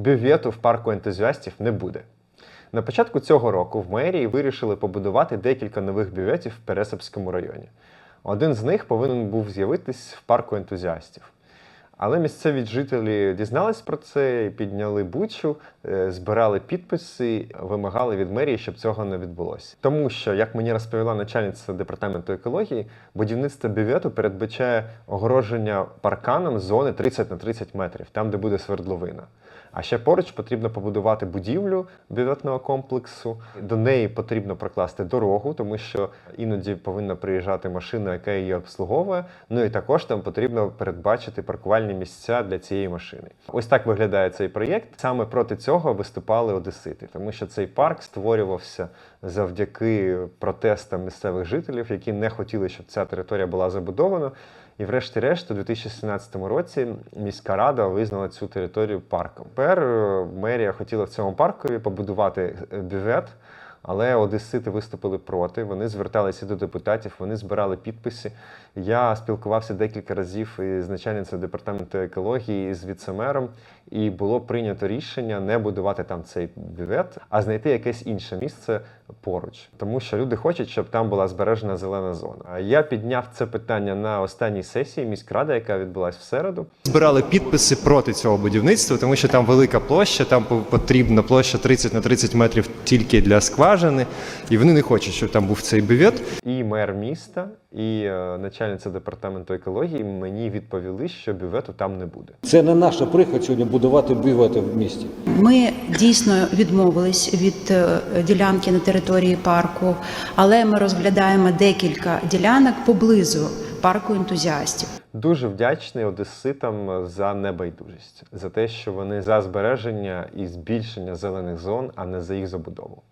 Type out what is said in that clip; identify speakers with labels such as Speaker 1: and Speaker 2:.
Speaker 1: бювету в парку ентузіастів не буде. На початку цього року в мерії вирішили побудувати декілька нових бюветів в Пересипському районі. Один з них повинен був з'явитись в парку ентузіастів. Але місцеві жителі дізнались про це підняли бучу, е, збирали підписи, вимагали від мерії, щоб цього не відбулося. Тому що, як мені розповіла начальниця департаменту екології, будівництво бювету передбачає огороження парканом зони 30 на 30 метрів, там, де буде свердловина. А ще поруч потрібно побудувати будівлю бюветного комплексу. До неї потрібно прокласти дорогу, тому що іноді повинна приїжджати машина, яка її обслуговує. Ну і також там потрібно передбачити паркувальні місця для цієї машини. Ось так виглядає цей проєкт. Саме проти цього виступали одесити, тому що цей парк створювався завдяки протестам місцевих жителів, які не хотіли, щоб ця територія була забудована. І врешті-решт, у 2017 році міська рада визнала цю територію парком. Тепер е, мерія хотіла в цьому паркові побудувати е, бювет, але одесити виступили проти. Вони зверталися до депутатів, вони збирали підписи. Я спілкувався декілька разів із начальницею департаменту екології з віцемером, і було прийнято рішення не будувати там цей бювет, а знайти якесь інше місце поруч, тому що люди хочуть, щоб там була збережена зелена зона. Я підняв це питання на останній сесії міськради, яка відбулась в середу. Збирали підписи проти цього будівництва, тому що там велика площа, там по- потрібна площа 30 на 30 метрів тільки для скважини, і вони не хочуть, щоб там був цей бювет. І мер міста, і е, начальниця департаменту екології мені відповіли, що бювету там не буде.
Speaker 2: Це не наша прихоть сьогодні будувати бювети в місті.
Speaker 3: Ми дійсно відмовились від е, ділянки на території парку, але ми розглядаємо декілька ділянок поблизу парку ентузіастів.
Speaker 1: Дуже вдячний одеситам за небайдужість, за те, що вони за збереження і збільшення зелених зон, а не за їх забудову.